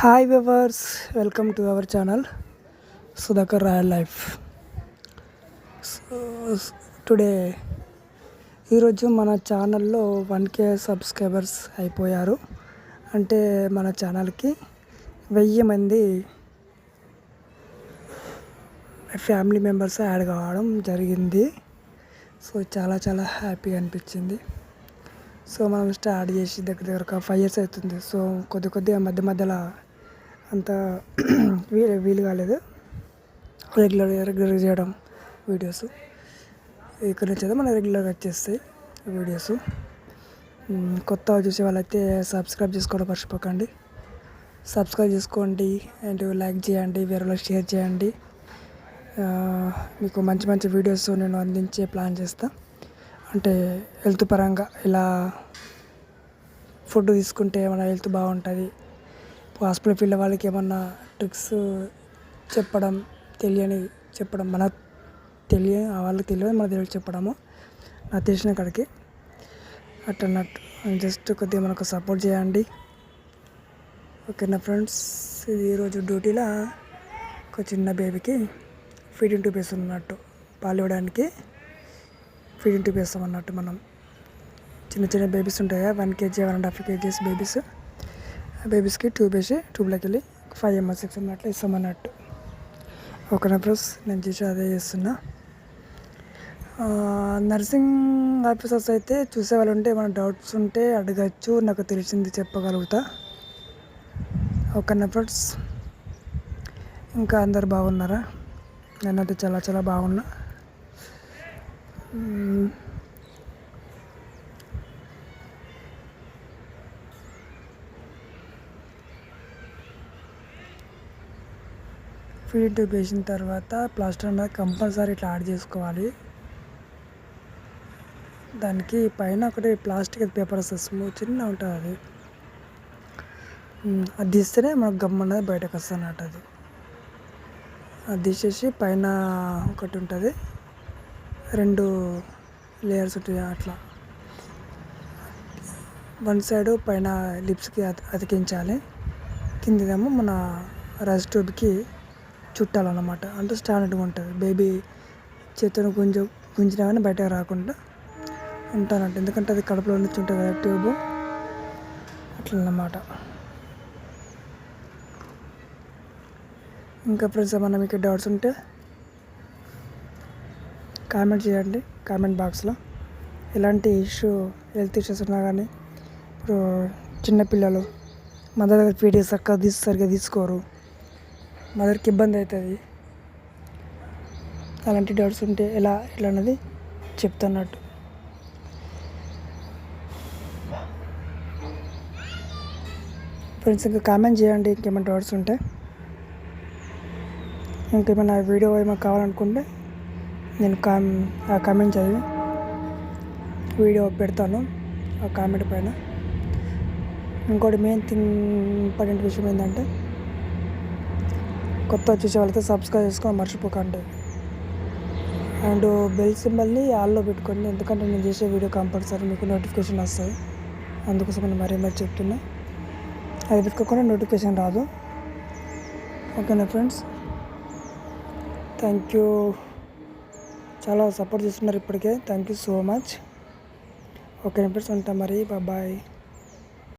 Hi viewers welcome to our channel Sudhakar royal life so today ఈరోజు మన ఛానల్లో one K subscribers అయిపోయారు. అంటే మన ఛానల్కి వెయ్యి మంది ఫ్యామిలీ మెంబర్స్ యాడ్ కావడం జరిగింది. సో చాలా చాలా హ్యాపీగా అనిపించింది. సో మనం స్టార్ట్ చేసి దగ్గర దగ్గర ఒక ఫైవ్ ఇయర్స్ అవుతుంది. సో కొద్ది కొద్దిగా మధ్య మధ్యలో అంత వీలు వీలు కాలేదు. రెగ్యులర్ రెగ్యులర్ చేయడం వీడియోస్ ఇక్కడ నుంచి అయితే మన రెగ్యులర్గా వచ్చేస్తాయి వీడియోస్ కొత్త చూసే వాళ్ళైతే సబ్స్క్రైబ్ చేసుకోవడం మర్చిపోకండి. సబ్స్క్రైబ్ చేసుకోండి అండ్ లైక్ చేయండి వేరే షేర్ చేయండి. మీకు మంచి మంచి వీడియోస్ నేను అందించే ప్లాన్ చేస్తా. అంటే హెల్త్ పరంగా ఇలా ఫుడ్ తీసుకుంటే మన హెల్త్ బాగుంటుంది. హాస్పిటల్ ఫీల్డ్ వాళ్ళకి ఏమన్నా ట్రిక్స్ చెప్పడం తెలియని చెప్పడం మన తెలియ వాళ్ళకి తెలియదు మన తెలియదు చెప్పడము నాకు తెలిసిన కాడికి. అట్టన్నట్టు. జస్ట్ కొద్దిగా మనకు సపోర్ట్ చేయండి. ఓకేనా ఫ్రెండ్స్? ఇది ఈరోజు డ్యూటీలో ఒక చిన్న బేబీకి ఫీడింగ్ ట్యూబ్ వేస్తున్నట్టు పాలు ఇవ్వడానికి ఫీడింగ్ ట్యూబ్ వేస్తాం అన్నట్టు మనం. చిన్న చిన్న బేబీస్ ఉంటాయి? One KG one and half KGs babies. బేబీస్కి tube వేసి ట్యూబ్లోకి వెళ్ళి ఫైవ్ ఎంఎస్ సిక్స్ అన్నట్లు ఇస్తామన్నట్టు. ఓకేనా ప్లస్ నేను చేసి అదే చేస్తున్నా. నర్సింగ్ ఆఫీసర్స్ అయితే చూసేవాళ్ళు ఉంటే ఏమైనా డౌట్స్ ఉంటే అడగచ్చు నాకు తెలిసింది చెప్పగలుగుతా. ఓకేనా ఫ్రెండ్స్ ఇంకా అందరు బాగున్నారా? నేనైతే చాలా చాలా బాగున్నా. ఫీడ్ వేసిన తర్వాత ప్లాస్టర్ మీద కంపల్సరీ ఇట్లా యాడ్ చేసుకోవాలి. దానికి పైన ఒకటి ప్లాస్టిక్ పేపర్ వస్తుంది. చిన్న ఉంటుంది అది. అది తీస్తేనే మనకు గమ్ అనేది బయటకు వస్తుంది అన్నట్టు అది. అది తీసేసి పైన ఒకటి ఉంటుంది. రెండు లేయర్స్ ఉంటాయి అట్లా. వన్ సైడ్ పైన లిప్స్కి అతికించాలి. కిందిదేమో మన రైస్ ట్యూబ్కి చుట్టాలన్నమాట. అంటే స్టాండర్డ్గా ఉంటుంది. బేబీ చేతిని గుంజు గుంజినా కానీ బయటకు రాకుండా ఉంటానంట. ఎందుకంటే అది కడుపులో నుంచి ఉంటుంది కదా ట్యూబ్. అట్లా అన్నమాట ఇంకా ఫ్రెండ్స్ ఏమన్నా మీకు డౌట్స్ ఉంటే కామెంట్ చేయండి. కామెంట్ బాక్స్లో. ఎలాంటి ఇష్యూ హెల్త్ ఇష్యూస్ ఉన్నా కానీ ఇప్పుడు చిన్నపిల్లలు మదర్ దగ్గర ఫీడ్ అక్క తీసి సరిగ్గా తీసుకోరు. మదర్కి ఇబ్బంది అవుతుంది. అలాంటి డౌట్స్ ఉంటే ఎలా ఎలా అన్నది చెప్తున్నట్టు. ఫ్రెండ్స్ ఇంకా కామెంట్ చేయండి ఇంకేమైనా డౌట్స్ ఉంటే. ఇంకేమైనా వీడియో ఏమైనా కావాలనుకుంటే నేను కామ్ ఆ కామెంట్ చదివి వీడియో పెడతాను ఆ కామెంట్ పైన. ఇంకోటి మెయిన్ థింగ్ ఇంపార్టెంట్ విషయం ఏంటంటే కొత్త వచ్చేసే వాళ్ళతో సబ్స్క్రైబ్ చేసుకొని మర్చిపోకండి. అండ్ బెల్ సింబల్ని ఆల్లో పెట్టుకోండి. ఎందుకంటే నేను చేసే వీడియో కంపల్సరీ మీకు నోటిఫికేషన్ వస్తాయి. అందుకోసం నేను మరీ మరీ చెప్తున్నా. అది పెట్టుకోకుండా నోటిఫికేషన్ రాదు. ఓకేనా ఫ్రెండ్స్ థ్యాంక్ యూ చాలా సపోర్ట్ చేస్తున్నారు ఇప్పటికే. Thank you so much okay friends ఉంటాం మరి. బాయ్